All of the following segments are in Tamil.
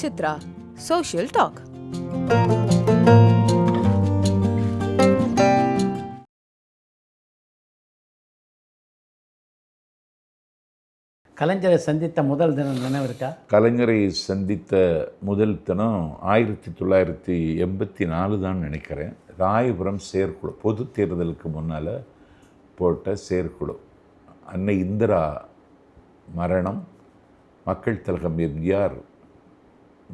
சித்ரா சோஷியல் டாக் கலைஞரை சந்தித்த முதல் தினம் நினைவு இருக்கா? கலைஞரை சந்தித்த முதல் தினம் ஆயிரத்தி தொள்ளாயிரத்தி எண்பத்தி நாலு தான் நினைக்கிறேன். ராயபுரம் செயற்குழு பொது தேர்தலுக்கு முன்னால் போட்ட செயற்குழு. அன்னை இந்திரா மரணம் மக்கள் திலகம் எம்ஜிஆர்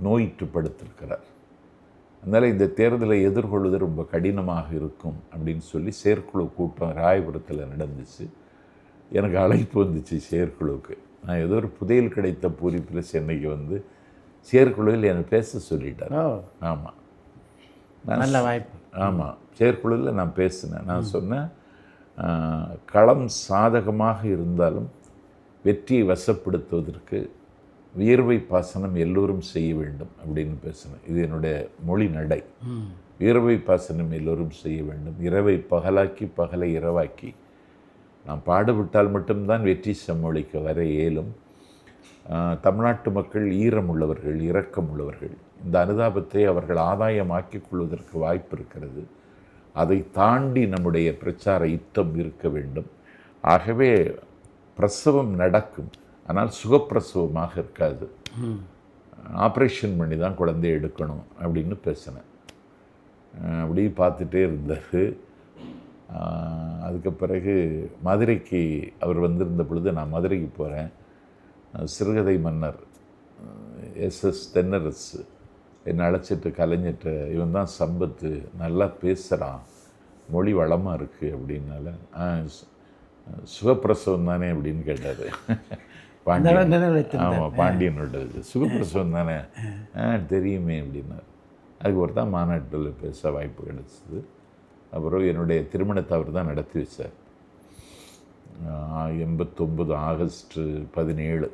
நோயிற்று படுத்திருக்கிறார் அதனால் இந்த தேர்தலை எதிர்கொள்வது ரொம்ப கடினமாக இருக்கும் அப்படின்னு சொல்லி செயற்குழு கூட்டம் ராயபுரத்தில் நடந்துச்சு. எனக்கு அழைப்பு வந்துச்சு செயற்குழுவுக்கு. நான் ஏதோ ஒரு புதையல் கிடைத்த பூரிப்பில் சென்னைக்கு வந்து செயற்குழுவில் என்னை பேச சொல்லிட்டார். ஆமாம் நான் நல்ல வாய்ப்பு. ஆமாம் செயற்குழுவில் நான் பேசினேன். நான் சொன்னேன் களம் சாதகமாக இருந்தாலும் வெற்றியை வசப்படுத்துவதற்கு வியர்வை பாசனம் எல்லோரும் செய்ய வேண்டும் அப்படின்னு பேசினேன் இது என்னுடைய மொழி நடை. வியர்வை பாசனம் எல்லோரும் செய்ய வேண்டும். இரவை பகலாக்கி பகலை இரவாக்கி. நாம் பாடுபட்டால் மட்டும்தான் வெற்றி சம்மொழிக்க வர இயலும். ஆஹ், தமிழ்நாட்டு மக்கள் ஈரம் உள்ளவர்கள் இரக்கம் உள்ளவர்கள். இந்த அனுதாபத்தை அவர்கள் ஆதாயமாக்கிக் கொள்வதற்கு வாய்ப்பு இருக்கிறது. அதை தாண்டி நம்முடைய பிரச்சார யுத்தம் இருக்க வேண்டும். ஆகவே பிரசவம் நடக்கும். ஆனால் சுகப்பிரசவமாக இருக்காது. ஆப்ரேஷன் பண்ணி தான் குழந்தைய எடுக்கணும் அப்படின்னு பேசினேன். அப்படி பார்த்துட்டே இருந்தார் அதுக்கு பிறகு மதுரைக்கு அவர் வந்திருந்த பொழுது நான் மதுரைக்கு போகிறேன் சிறுகதை மன்னர் எஸ்எஸ் தென்னரசு என்னை அழைச்சிட்டு கலைஞர்கிட்ட இவன் தான் சம்பத்து நல்லா பேசுகிறான் மொழி வளமாக இருக்குது அப்படின்னால சுகப்பிரசவம் தானே அப்படின்னு கேட்டார். ஆமாம் பாண்டியனோட இது. சுகப்பிரசவம் தானே? ஆ. தெரியுமே அப்படின்னார். அதுக்கு ஒரு தான் மாநாட்டில் பேச வாய்ப்பு கிடைச்சிது. அப்புறம் என்னுடைய திருமணத்தை அவர் தான் நடத்தி வச்சார். எண்பத்தொம்பது ஆகஸ்ட் பதினேழு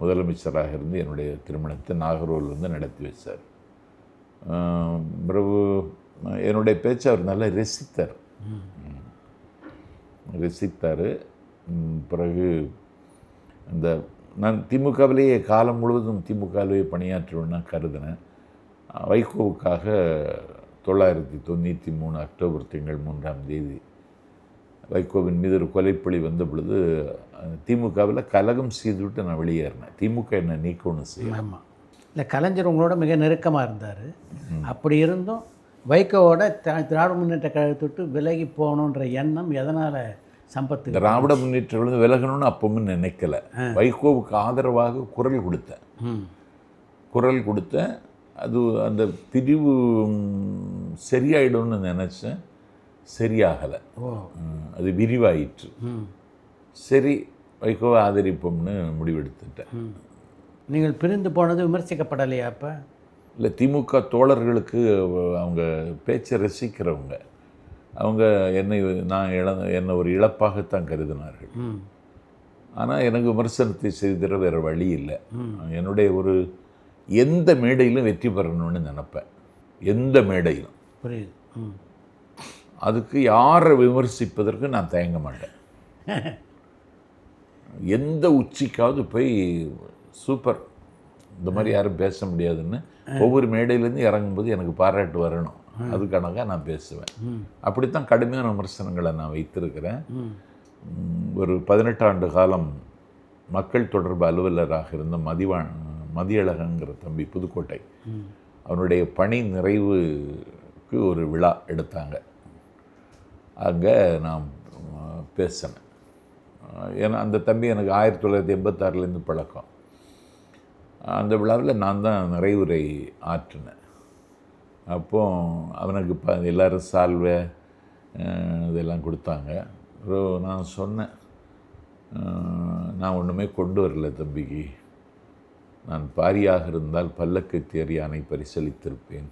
முதலமைச்சராக இருந்து என்னுடைய திருமணத்தை நாகர்கோவில் வந்து நடத்தி வச்சார். பிறகு என்னுடைய பேச்சை அவர் நல்லா ரசித்தார். ரசித்தார். பிறகு இந்த நான் திமுகவிலேயே காலம் முழுவதும் திமுகவிலேயே பணியாற்றுவேன்னு நான் கருதினேன். வைகோவுக்காக தொள்ளாயிரத்தி தொண்ணூற்றி மூணு அக்டோபர் திங்கள் மூன்றாம் தேதி வைகோவின் மீது ஒரு கொலைப்பழி வந்த பொழுது திமுகவில் கலகம் செய்துவிட்டு நான் வெளியேறினேன். திமுக என்னை நீக்கணும்னு செய்ய ஆமாம் இல்லை கலைஞர் உங்களோட மிக நெருக்கமாக இருந்தார். அப்படி இருந்தும் வைகோவோட திரா- திராவிட முன்னேற்ற கழகத்தை விலகி போகணுன்ற எண்ணம் எதனால் சம்பத்து. திராவிட முன்னேற்றங்கள் விலகணும்னு அப்பவும் நினைக்கல. வைகோவுக்கு ஆதரவாக குரல் கொடுத்தேன். ம். குரல் கொடுத்தேன். அது அந்த பிரிவு சரியாயிடும்னு நினச்சேன். சரியாகலை. அது விரிவாயிற்று. சரி வைகோவை ஆதரிப்போம்னு முடிவெடுத்துட்டேன். நீங்கள் பிரிந்து போனது விமர்சிக்கப்படலையா அப்போ? இல்லை திமுக தோழர்களுக்கு அவங்க பேச்சை ரசிக்கிறவங்க. அவங்க என்னை நான் இழ என்னை ஒரு இழப்பாகத்தான் கருதினார்கள். ஆனால் எனக்கு விமர்சனத்தை செய்திட வேறு வழி இல்லை. என்னுடைய ஒரு எந்த மேடையிலும் வெற்றி பெறணும்னு நினப்பேன். எந்த மேடையிலும். புரியுது. அதுக்கு யாரை விமர்சிப்பதற்கு நான் தயங்க மாட்டேன். எந்த உச்சிக்காவது போய் சூப்பர். இந்த மாதிரி யாரும் பேச முடியாதுன்னு ஒவ்வொரு மேடையிலேருந்து இறங்கும்போது எனக்கு பாராட்டு வரணும். அதுக்கானதாக நான் பேசுவேன். அப்படித்தான் கடுமையான விமர்சனங்களை நான் வைத்திருக்கிறேன். ஒரு பதினெட்டாண்டு காலம் மக்கள் தொடர்பு அலுவலராக இருந்த மதிவா மதியழகங்கிற தம்பி புதுக்கோட்டை. அவனுடைய பணி நிறைவுக்கு ஒரு விழா எடுத்தாங்க. அங்கே நான் பேசினேன். ஏன்னா அந்த தம்பி எனக்கு ஆயிரத்தி தொள்ளாயிரத்தி எண்பத்தாறுலேருந்து பழக்கம். அந்த விழாவில் நான் தான் நிறைவுரை ஆற்றினேன். அப்போ அவனுக்கு ப எல்லோரும் சால்வை இதெல்லாம் கொடுத்தாங்க. அப்புறம் நான் சொன்னேன் நான் ஒன்றுமே கொண்டு வரல தம்பிக்கு. நான் பாரியாக இருந்தால் பல்லக்கு தேரியானை பரிசளித்திருப்பேன்.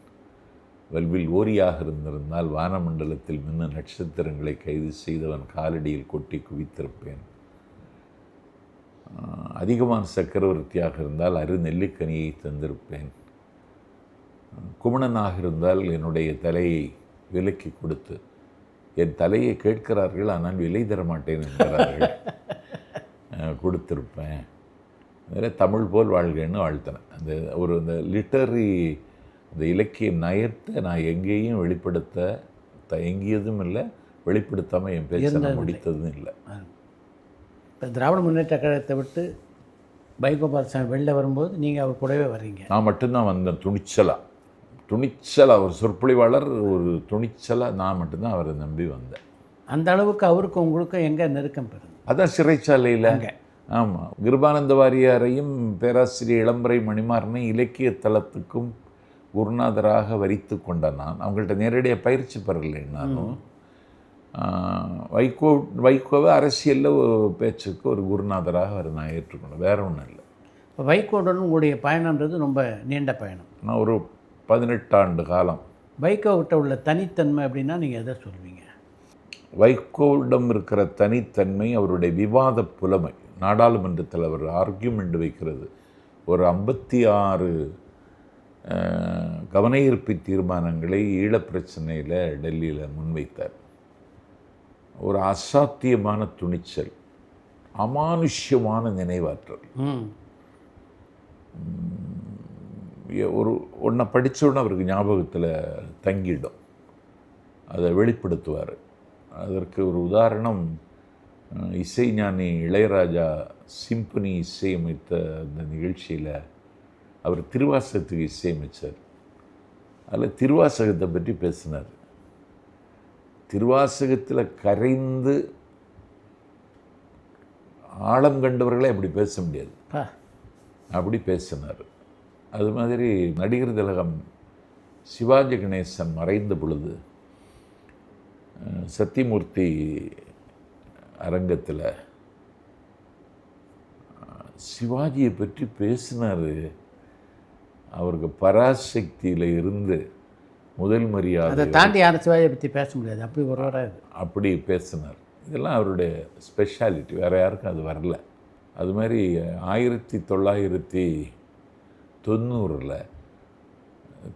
வல்வில் ஓரியாக இருந்திருந்தால் வானமண்டலத்தில் மின்ன நட்சத்திரங்களை கைது செய்தவன் காலடியில் கொட்டி குவித்திருப்பேன். அதிகமான சக்கரவர்த்தியாக இருந்தால் அரு நெல்லிக்கனியை தந்திருப்பேன். குமணனாக இருந்தால் என்னுடைய தலையை விலக்கி கொடுத்து என் தலையை கேட்கிறார்கள் ஆனால் விலை தர மாட்டேன் என்கிறார்கள் கொடுத்திருப்பேன். அதில் தமிழ் போல் வாழ்கன்னு வாழ்த்தினேன். அந்த ஒரு இந்த லிட்டரி இந்த இலக்கிய நயத்தை நான் எங்கேயும் வெளிப்படுத்த தயங்கியதும் இல்லை வெளிப்படுத்தாமல் என் நான் முடித்ததும் இல்லை. இப்போ திராவிட முன்னேற்ற கழகத்தை விட்டு வைகோபாலசாமி வெளில வரும்போது நீங்கள் அவர் கூடவே வர்றீங்க. நான் மட்டும்தான் வந்தேன் துணிச்சலாக துணிச்சலாக ஒரு சொற்பொழிவாளர் ஒரு துணிச்சலாக நான் மட்டும்தான் அவரை நம்பி வந்தேன். அந்த அளவுக்கு அவருக்கும் உங்களுக்கும் எங்கே நெருக்கம் பெறுது அதான் சிறைச்சாலையில். ஆமாம் கிருபானந்த வாரியாரையும் பேராசிரியர் இளம்பரை மணிமாறனை இலக்கிய தளத்துக்கும் குருநாதராக வரித்து கொண்ட நான் அவங்கள்ட்ட நேரடியாக பயிற்சி பெறலை நானும். வைகோ வைகோவை அரசியலில் பேச்சுக்கு ஒரு குருநாதராக அவர் நான் ஏற்றுக்கொண்டேன். வேற ஒன்றும் இல்லை. இப்போ வைகோவுடன் உங்களுடைய பயணம்ன்றது ரொம்ப நீண்ட பயணம். நான் ஒரு பதினெட்டு ஆண்டு காலம். வைகோவிட்ட உள்ள தனித்தன்மை அப்படின்னா நீங்கள் எதை சொல்வீங்க? வைகோவிடம் இருக்கிற தனித்தன்மை அவருடைய விவாத புலமை நாடாளுமன்றத்தில் அவர் ஆர்கியூமெண்ட் வைக்கிறது. ஒரு ஐம்பத்தி ஆறு கவன ஈர்ப்பு தீர்மானங்களை ஈழப் பிரச்சனையில் டெல்லியில் முன்வைத்தார். ஒரு அசாத்தியமான துணிச்சல் அமானுஷ்யமான நினைவாற்றல். ஒரு ஒன்றை படிச்ச உடனே அவருக்கு ஞாபகத்தில் தங்கிடும். அதை வெளிப்படுத்துவார். அதற்கு ஒரு உதாரணம் இசைஞானி இளையராஜா சிம்பனி இசையமைத்த அந்த நிகழ்ச்சியில் அவர் திருவாசகத்துக்கு இசையமைச்சார். அதில் திருவாசகத்தை பற்றி பேசினார். திருவாசகத்தில் கரைந்து ஆழம் கண்டவர்களே அப்படி பேச முடியாது. அப்படி பேசினார். அது மாதிரி நடிகர் திலகம் சிவாஜி கணேசன் மறைந்த பொழுது சத்தியமூர்த்தி அரங்கத்தில் சிவாஜியை பற்றி பேசினார். அவருக்கு பராசக்தியில் இருந்து முதல் அதை மரியாதை தாண்டி யாரும் சிவாஜியை பற்றி பேச முடியாது. அப்படி ஒரு வராது அப்படி பேசினார். இதெல்லாம் அவருடைய ஸ்பெஷாலிட்டி வேறு யாருக்கும் அது வரல. அது மாதிரி ஆயிரத்தி தொள்ளாயிரத்தி தொண்ணூறில்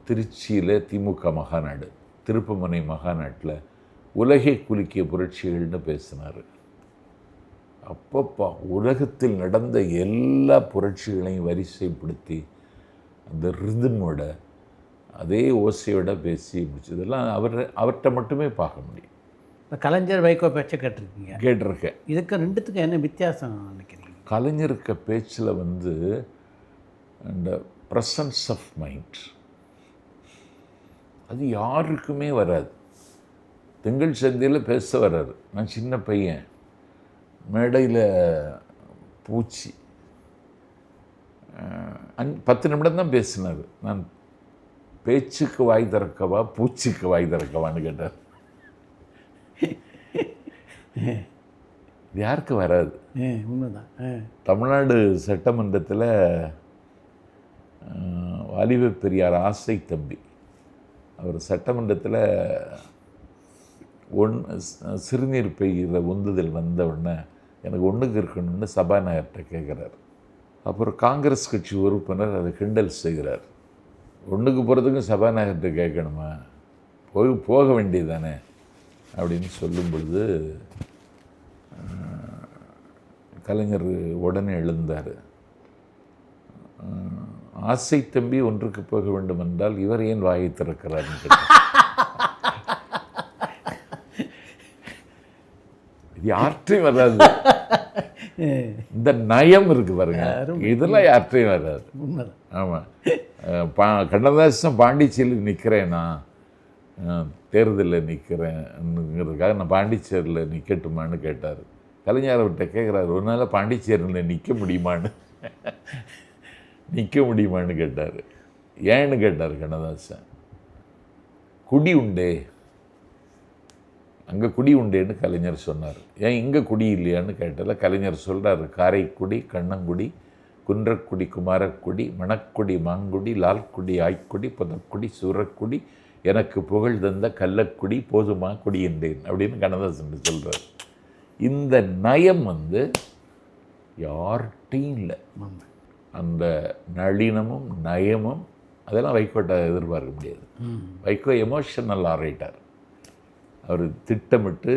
திருச்சியில் திமுக மகாநாடு திருப்புமனை மகாநாட்டில் உலகை குலுக்கிய புரட்சிகள்னு பேசினார். அப்பப்பா உலகத்தில் நடந்த எல்லா புரட்சிகளையும் வரிசைப்படுத்தி அந்த ரிதமோட அதே ஓசையோட பேசி முடிச்சதெல்லாம் அவர் அவர்கிட்ட மட்டுமே பார்க்க முடியும். இப்போ கலைஞர் வைகோ பேச்சை கேட்டிருக்கீங்க. கேட்டிருக்கேன். இதுக்கு ரெண்டுத்துக்கும் என்ன வித்தியாசம் நினைக்கிறீங்க? கலைஞருக்க பேச்சில் வந்து அந்த ப்ரெசன்ஸ் ஆஃப் மைண்ட் அது யாருக்குமே வராது. திங்கள் சந்தையில் பேச வராது. நான் சின்ன பையன். மேடையில் பூச்சி. அஞ் பத்து நிமிடம் தான் பேசினார். நான் பேச்சுக்கு வாய் திறக்கவா பூச்சிக்கு வாய் திறக்கவான்னு கேட்டார். யாருக்கு வராது? உண்மைதான். தமிழ்நாடு சட்டமன்றத்தில் வாலிப பெரியார் ஆசை தம்பி. அவர் சட்டமன்றத்தில் ஒன் சிறுநீர் பெய்கிற உந்துதல் வந்த உடனே எனக்கு ஒன்றுக்கு இருக்கணும்னு சபாநாயகர்கிட்ட கேட்குறார் அப்புறம் காங்கிரஸ் கட்சி உறுப்பினர் அதை கிண்டல் செய்கிறார். ஒன்றுக்கு போகிறதுக்கும் சபாநாயகர்கிட்ட கேட்கணுமா? போய் போக வேண்டியது தானே அப்படின்னு சொல்லும் பொழுது கலைஞர் உடனே எழுந்தார். ஆசை தம்பி ஒன்றுக்கு போக வேண்டும் என்றால் இவர் ஏன் வாயை. இது யார்ட்டையும் வராது. இந்த நயம் இருக்கு பாருங்க. இதெல்லாம் யார்ட்டையும் வராது. ஆமாம் பா கண்ணதாசன் பாண்டிச்சேரியில் நிற்கிறேன் நான். தேர்தலில் நிற்கிறேன்ங்கிறதுக்காக நான் பாண்டிச்சேரியில் நிற்கட்டுமான்னு கேட்டார். கலைஞர் அவர்கிட்ட கேட்குறாரு ஒரு நாள் பாண்டிச்சேரியில் நிற்க முடியுமான்னு? நிற்க முடியுமான்னு கேட்டார். ஏன்னு கேட்டார் கண்ணதாசன். குடி உண்டே. அங்கே குடி உண்டேன்னு கலைஞர் சொன்னார். ஏன் இங்கே குடி இல்லையான்னு கேட்டதில் கலைஞர் சொல்கிறாரு காரைக்குடி கண்ணங்குடி குன்றக்குடி குமாரக்குடி மணக்குடி மாங்குடி லால்குடி ஆய்க்குடி புதக்குடி சூரக்குடி எனக்கு புகழ் தந்த கள்ளக்குடி போதுமா குடியின்றேன் அப்படின்னு கண்ணதாசன் சொல்கிறார் இந்த நயம் வந்து யார்கிட்டையும் இல்லை. அந்த நளினமும் நயமும் அதெல்லாம் வைகோட்டை எதிர்பார்க்க முடியாது. வைகோ எமோஷனல் ஆரேட்டர் அவர் திட்டமிட்டு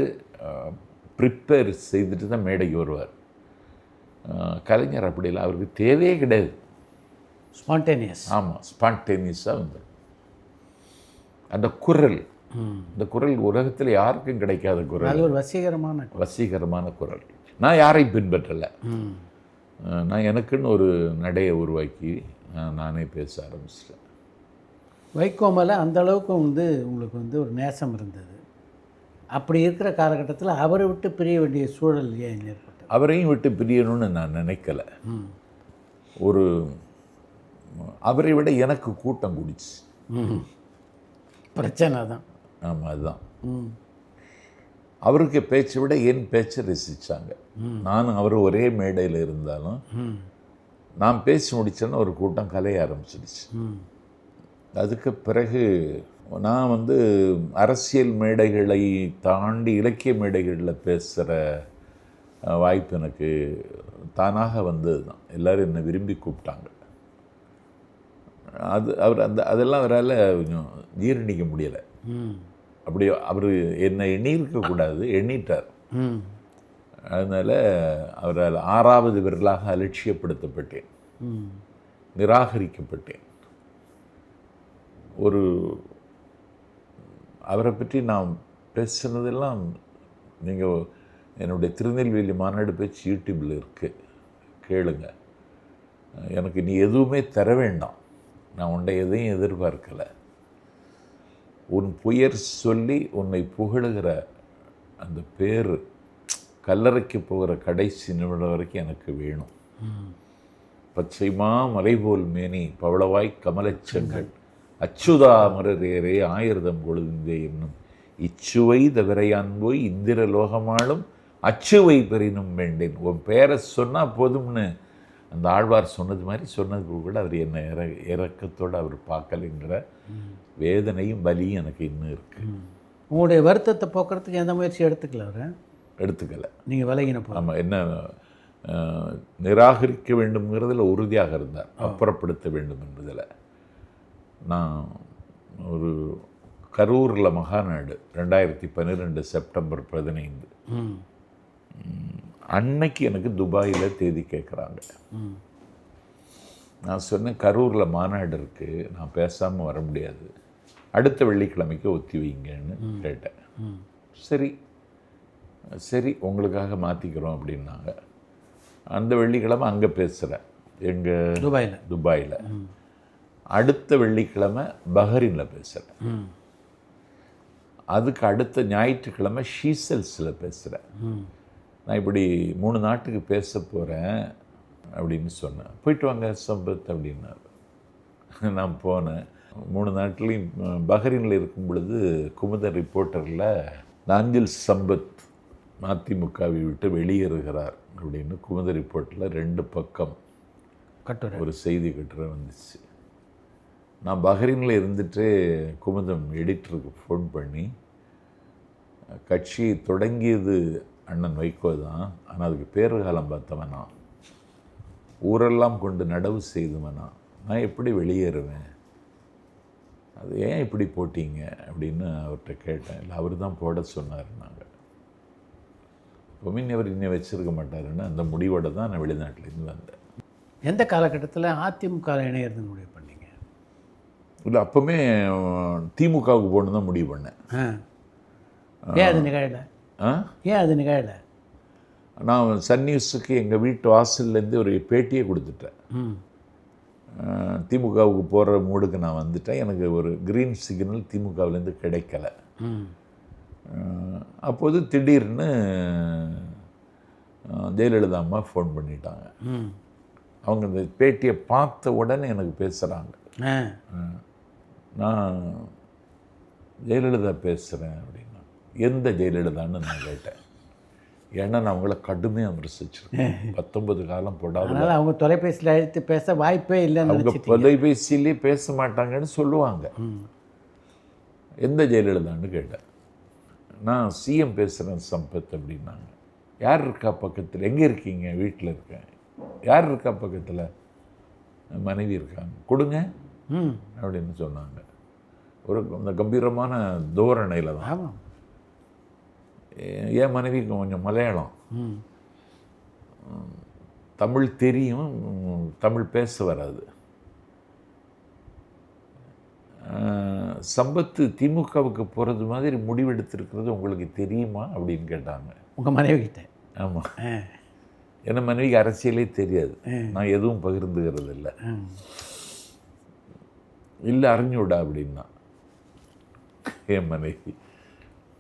ப்ரிப்பேர் செய்துட்டு தான் மேடைக்கு வருவார். கலைஞர் அப்படி இல்லை அவருக்கு தேவையே கிடையாது. ஸ்பான்டேனியஸ் ஆமாம் ஸ்பான்டேனியஸாக வந்துடும் அந்த குரல். இந்த குரல் உலகத்தில் யாருக்கும் கிடைக்காத குரல். அது ஒரு வசீகரமான வசீகரமான குரல். நான் யாரையும் பின்பற்றலை. நான் எனக்குன்னு ஒரு நடையை உருவாக்கி நான் பேச ஆரம்பிச்சிட்டேன். வைகோ மேலே அந்த அளவுக்கு வந்து உங்களுக்கு வந்து ஒரு நேசம் இருந்தது. அப்படி இருக்கிற காலகட்டத்தில் அவரை விட்டு பிரிய வேண்டிய சூழல் ஏன் ஏற்பட்டது? அவரையும் விட்டு பிரியணும்னு நான் நினைக்கல. ஒரு அவரை விட எனக்கு கூட்டம் கூடிச்சு. பிரச்சனை தான். ஆமாம் அதுதான். அவருக்கு பேச்சை விட என் பேச்சை ரசித்தாங்க நானும் அவர் ஒரே மேடையில் இருந்தாலும் நான் பேசி முடித்தேன்னு ஒரு கூட்டம் கலைய ஆரம்பிச்சிடுச்சு. அதுக்கு பிறகு நான் வந்து அரசியல் மேடைகளை தாண்டி இலக்கிய மேடைகளில் பேசுகிற வாய்ப்பு எனக்கு தானாக வந்தது தான் எல்லோரும் என்னை விரும்பி கூப்பிட்டாங்க. அது அவர் அந்த அதெல்லாம் அவரால் கொஞ்சம் ஜீரணிக்க முடியலை. அப்படி அவர் என்னை எண்ணியிருக்கக்கூடாது எண்ணிட்டார். அதனால் அவரால் ஆறாவது விரலாக அலட்சியப்படுத்தப்பட்டேன். நிராகரிக்கப்பட்டேன். ஒரு அவரை பற்றி நான் பேசுனதெல்லாம் நீங்கள் என்னுடைய திருநெல்வேலி மாநாடு பேச்சு யூடியூப்பில் இருக்குது கேளுங்க. எனக்கு நீ எதுவுமே தர வேண்டாம். நான் உன்னை எதையும் எதிர்பார்க்கலை. உன் புயர் சொல்லி உன்னை புகழுகிற அந்த பேர் கல்லறைக்கு போகிற கடைசி நிமிடம் வரைக்கும் எனக்கு வேணும். பச்சைமா மலைபோல் மேனி பவளவாய் கமலச்சங்கள் அச்சுதா மரரேரே ஆயிரதம் கொழுந்தே என்னும் இச்சுவை தவிரையான் போய் இந்திர லோகமாளும் அச்சுவை பெறினும் வேண்டேன். உன் பேரை சொன்னால் போதும்னு அந்த ஆழ்வார் சொன்னது மாதிரி சொன்னது கூட அவர் என்னை இற இறக்கத்தோடு அவர் பார்க்கலைங்கிற வேதனையும் வலியும் எனக்கு இன்னும் இருக்குது உங்களுடைய வருத்தத்தை போக்குறதுக்கு எந்த முயற்சி எடுத்துக்கல அவர்? எடுத்துக்கலை. நீங்கள் விலகின ஆமாம் என்ன நிராகரிக்க வேண்டும்ங்கிறதுல உறுதியாக இருந்தார். அப்புறப்படுத்த வேண்டும் என்பதில். நான் ஒரு கரூரில் மகாநாடு ரெண்டாயிரத்தி பன்னிரெண்டு செப்டம்பர் பதினைந்து. அன்னைக்கு எனக்கு துபாயில் தேதி கேட்குறாங்க நான் சொன்னேன் கரூரில் மாநாடு இருக்குது நான் பேசாமல் வர முடியாது. அடுத்த வெள்ளிக்கிழமைக்கு ஒத்தி வைங்கன்னு கேட்டேன். சரி. சரி உங்களுக்காக மாற்றிக்கிறோம் அப்படின்னாங்க. அந்த வெள்ளிக்கிழமை அங்கே பேசுகிறேன் எங்கள் துபாயில். துபாயில். அடுத்த வெள்ளிக்கிழமை பஹ்ரைனில் பேசுகிறேன் அதுக்கு அடுத்த ஞாயிற்றுக்கிழமை ஷீசல்ஸில் பேசுகிறேன் நான் இப்படி மூணு நாட்டுக்கு பேச போகிறேன் அப்படின்னு சொன்னேன். போயிட்டு வாங்க சம்பத் அப்படின்னாரு. நான் போனேன். மூணு நாட்டிலையும் பஹ்ரைனில் இருக்கும் பொழுது குமுத ரிப்போர்ட்டரில் நாஞ்சில் சம்பத் மதிமுகவை விட்டு வெளியேறுகிறார் அப்படின்னு குமுத ரிப்போர்ட்டில் ரெண்டு பக்கம் கட்டுரை. ஒரு செய்தி கட்டுரை வந்துச்சு. நான் பஹ்ரைனில் இருந்துட்டு குமுதம் எடிட்டருக்கு ஃபோன் பண்ணி கட்சியை தொடங்கியது அண்ணன் வைகோ தான் ஆனால் அதுக்கு பேறு காலம் பார்த்தவனா? ஊரெல்லாம் கொண்டு நடவு செய்தவனா? நான் எப்படி வெளியேறுவேன்? அது ஏன் இப்படி போட்டீங்க? அப்படின்னு அவர்கிட்ட கேட்டேன். இல்லை அவர் தான் போட சொன்னார் நாங்கள் பொமின் அவர் இன்னும் வச்சிருக்க மாட்டாருன்னு அந்த முடிவோட தான் நான் வெளிநாட்டிலேருந்து வந்தேன். எந்த காலகட்டத்தில் அதிமுக இணையறதுன்னு முடிவு பண்ணீங்க? இல்லை அப்போவுமே திமுகவுக்கு போகணும் தான் முடிவு பண்ணேன். ஏன் அது நிகழலை? ஏன் அது நிகழலை? நான் சன் நியூஸுக்கு எங்கள் வீட்டு வாசல்லேருந்து ஒரு பேட்டியே கொடுத்துட்டேன். திமுகவுக்கு போகிற மூடுக்கு நான் வந்துட்டேன். எனக்கு ஒரு க்ரீன் சிக்னல் திமுகவிலேருந்து கிடைக்கல. அப்போது திடீர்னு ஜெயலலிதா அம்மா ஃபோன் பண்ணிட்டாங்க. ம். அவங்க இந்த பேட்டியை பார்த்த உடனே எனக்கு பேசுகிறாங்க நான் ஜெயலலிதா பேசுகிறேன் அப்படின்னா. எந்த ஜெயலலிதான்னு நான் கேட்டேன். ஏன்னா நான் அவங்கள கடுமையாக விமர்சிச்சிருக்கேன். பத்தொன்பது காலம் போடாத அவங்க தொலைபேசியில் அழைத்து பேச வாய்ப்பே இல்லைன்னு அவங்க தொலைபேசியிலே பேச மாட்டாங்கன்னு சொல்லுவாங்க. எந்த ஜெயலலிதான்னு கேட்டேன். நான் சிஎம் பேசுகிறேன் சம்பத் அப்படின்னாங்க. யார் இருக்கா பக்கத்தில்? எங்கே இருக்கீங்க? வீட்டில் இருக்கேன். யார் இருக்கா பக்கத்தில்? மனைவி இருக்காங்க. கொடுங்க. அப்படின்னு சொன்னாங்க. ஒரு அந்த கம்பீரமான தோரணையில் தான். என் மனைவி கொஞ்சம் மலையாளம். தமிழ் தெரியும் தமிழ் பேச வராது. சம்பத்து திமுகவுக்கு போகிறது மாதிரி முடிவெடுத்திருக்கிறது உங்களுக்கு தெரியுமா அப்படின்னு கேட்டாங்க. உங்கள் மனைவி கிட்ட ஆமாம் ஆ. என்ன மனைவிக்கு அரசியலே தெரியாது. நான் எதுவும் பகிர்ந்துக்கிறது இல்லை. இல்லை அறிஞ்சுவிடா அப்படின்னா. என் மனைவி.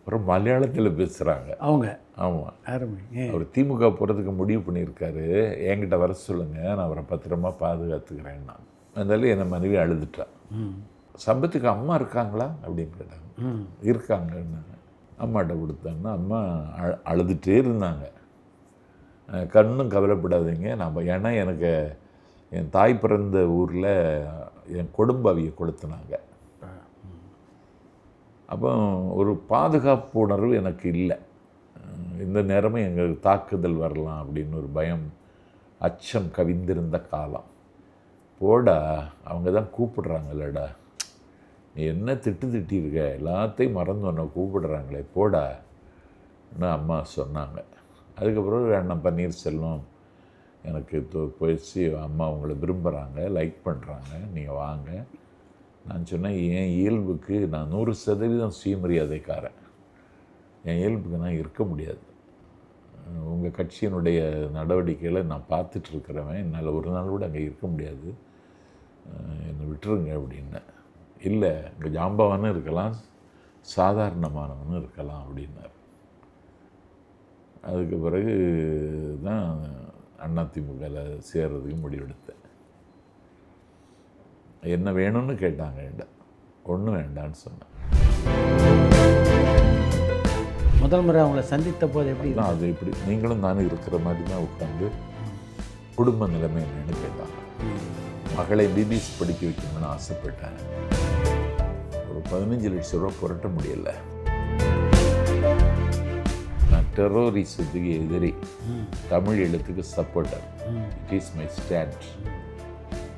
அப்புறம் மலையாளத்தில் பேசுகிறாங்க அவங்க. ஆமாம் அருமை. அவர் திமுக போகிறதுக்கு முடிவு பண்ணியிருக்காரு. என்கிட்ட வர சொல்லுங்கள் நான் அவரை பத்திரமா பாதுகாத்துக்கிறேன்னா அதனால என் மனைவி அழுதுட்டா. ம். சம்பத்துக்கு அம்மா இருக்காங்களா? அப்படின்னு கேட்டாங்க. இருக்காங்கன்னாங்க. அம்மாட்ட கொடுத்தேன்னா அம்மா அழ அழுதுகிட்டே இருந்தாங்க. கண்ணும் கவலைப்படாதீங்க. நான் ஏன்னா எனக்கு என் தாய் பிறந்த ஊரில் என் கொடும்பாவியை கொளுத்துனாங்க. அப்போ ஒரு பாதுகாப்பு உணர்வு எனக்கு இல்லை. இந்த நேரமும் எங்களுக்கு தாக்குதல் வரலாம் அப்படின்னு ஒரு பயம் அச்சம் கவிந்திருந்த காலம். போடா அவங்க தான் கூப்பிடுறாங்களடா. நீ என்ன திட்டு திட்டியிருக்க? எல்லாத்தையும் மறந்து உன்னை கூப்பிடுறாங்களே. போடா அம்மா சொன்னாங்க. அதுக்கப்புறம் அண்ணன் பன்னீர்செல்வம் எனக்கு தொ- பேசி அம்மா உங்களை விரும்புகிறாங்க லைக் பண்ணுறாங்க நீங்கள் வாங்க. நான் சொன்னேன் என் இயல்புக்கு நான் நூறு சதவீதம் சுயமரியாதைக்காரன். என் இயல்புக்கு நான் இருக்க முடியாது. உங்கள் கட்சியினுடைய நடவடிக்கைகளை நான் பார்த்துட்ருக்குறவன் என்னால் ஒரு நாள் கூட அங்கே இருக்க முடியாது. என்னை விட்டுருங்க அப்படின்னேன். இல்லை இங்கே ஜாம்பவானும் இருக்கலாம் சாதாரணமானவனும் இருக்கலாம் அப்படின்னார். அதுக்கு பிறகு தான் அதிமுகவில் சேர்றதுக்கு முடிவெடுத்தேன். என்ன வேணும்னு கேட்டாங்க என்கிட்ட. ஒன்றும் வேண்டான்னு சொன்னேன் முதல் முறை அவங்கள சந்தித்த போது எப்படி தான் அது இப்படி நீங்களும் நானும் இருக்கிற மாதிரி தான் உட்காந்து குடும்ப நிலைமை என்னன்னு கேட்டாங்க. மகளை பிபிசி படிக்க வைக்கணும்னு ஆசைப்பட்டேன் ஒரு பதினஞ்சு லட்சம் ரூபா புரட்ட முடியல. நான் டெரரிசத்துக்கு எதிரி. தமிழ் எழுத்துக்கு supporter it is my. Stand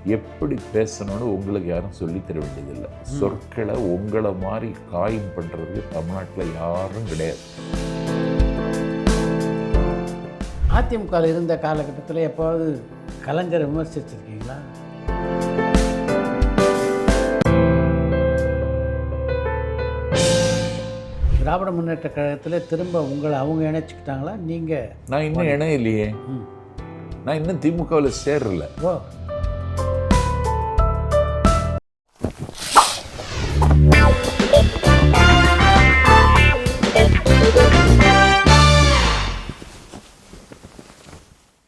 எப்படி பேசணும்னு உங்களுக்கு யாரும் சொல்லித் தர வேண்டியதில்லை. சொற்களை உங்களை மாதிரி காயம் பண்ணுறதுக்கு தமிழ்நாட்டில் யாரும் கிடையாது. அதிமுகவில் இருந்த காலகட்டத்தில் எப்போவாவது கலைஞரை விமர்சிச்சிருக்கீங்களா? திராவிட முன்னேற்ற கழகத்தில் திரும்ப உங்களை அவங்க இணைச்சிக்கிட்டாங்களா? நீங்கள் நான் இன்னும் இணையம் இல்லையே நான் இன்னும் திமுகவில் சேரல ஓ.